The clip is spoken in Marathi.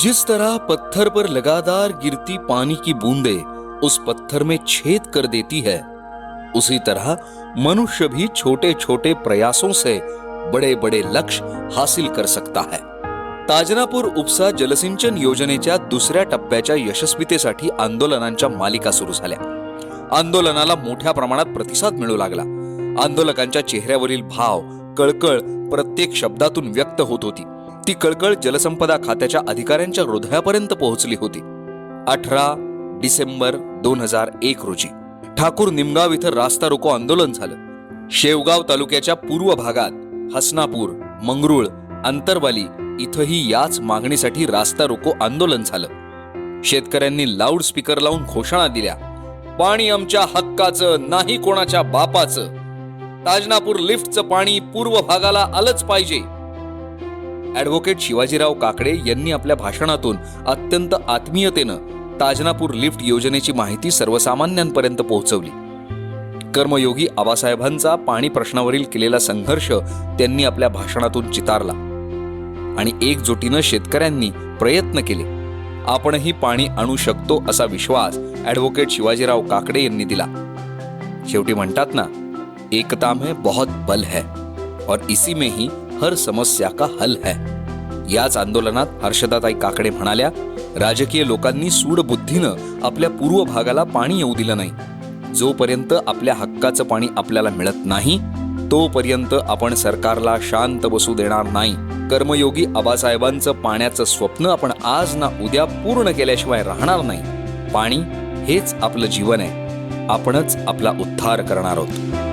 जिस तरह पत्थर पर लगातार गिरती पानी की बूंदे उस पत्थर में छेद कर देती है उसी तरह मनुष्य भी छोटे छोटे प्रयासों से बड़े बड़े लक्ष्य हासिल कर सकता है। ताजनापूर उपसा जलसिंचन योजनेच्या दुसऱ्या टप्प्याच्या यशस्वीतेसाठी आंदोलनांच्या मालिका सुरू झाल्या. आंदोलनाला मोठ्या प्रमाणात प्रतिसाद मिळू लागला. आंदोलकांच्या चेहऱ्यावरील भाव कळकळ प्रत्येक शब्दातून व्यक्त होत होती. ती कळकळ जलसंपदा खात्याच्या अधिकाऱ्यांच्या हृदयापर्यंत पोहोचली होती. अठरा डिसेंबर दोन हजार एक रोजी ठाकूर निमगाव इथं रास्ता रोको आंदोलन झालं. शेवगाव तालुक्याच्या पूर्व भागात हसनापूर मंगरुळ अंतरवाली इथंही याच मागणीसाठी रास्ता रोको आंदोलन झालं. शेतकऱ्यांनी लाऊड स्पीकर लावून घोषणा दिल्या. पाणी आमच्या हक्काचं नाही कोणाच्या बापाचं. ताजनापूर लिफ्टचं पाणी पूर्व भागाला आलंच पाहिजे. ॲडव्होकेट शिवाजीराव काकडे यांनी आपल्या भाषणातून अत्यंत आत्मीयतेनं ताजनापूर लिफ्ट योजनेची माहिती सर्वसामान्यांपर्यंत पोहोचवली. कर्मयोगी आबासाहेबांचा पाणी प्रश्नावरील केलेला संघर्ष त्यांनी आपल्या भाषणातून चितारला आणि एकजुटीनं शेतकऱ्यांनी प्रयत्न केले. आपणही पाणी आणू शकतो असा विश्वास ॲडव्होकेट शिवाजीराव काकडे यांनी दिला. शेवटी म्हणतात ना एकता में बहुत बल है और इसी में ही हर समस्या का हल है? याच आंदोलनात हर्षदाताई काकडे म्हणाल्या राजकीय लोकांनी सूडबुद्धीनं आपल्या पूर्व भागाला पाणी येऊ दिलं नाही. जोपर्यंत आपल्या हक्काचं पाणी आपल्याला मिळत नाही तोपर्यंत आपण सरकारला शांत बसू देणार नाही. कर्मयोगी आबासाहेबांचं पाण्याचं स्वप्न आपण आज ना उद्या पूर्ण केल्याशिवाय राहणार नाही. पाणी हेच आपलं जीवन आहे. आपणच आपला उद्धार करणार आहोत.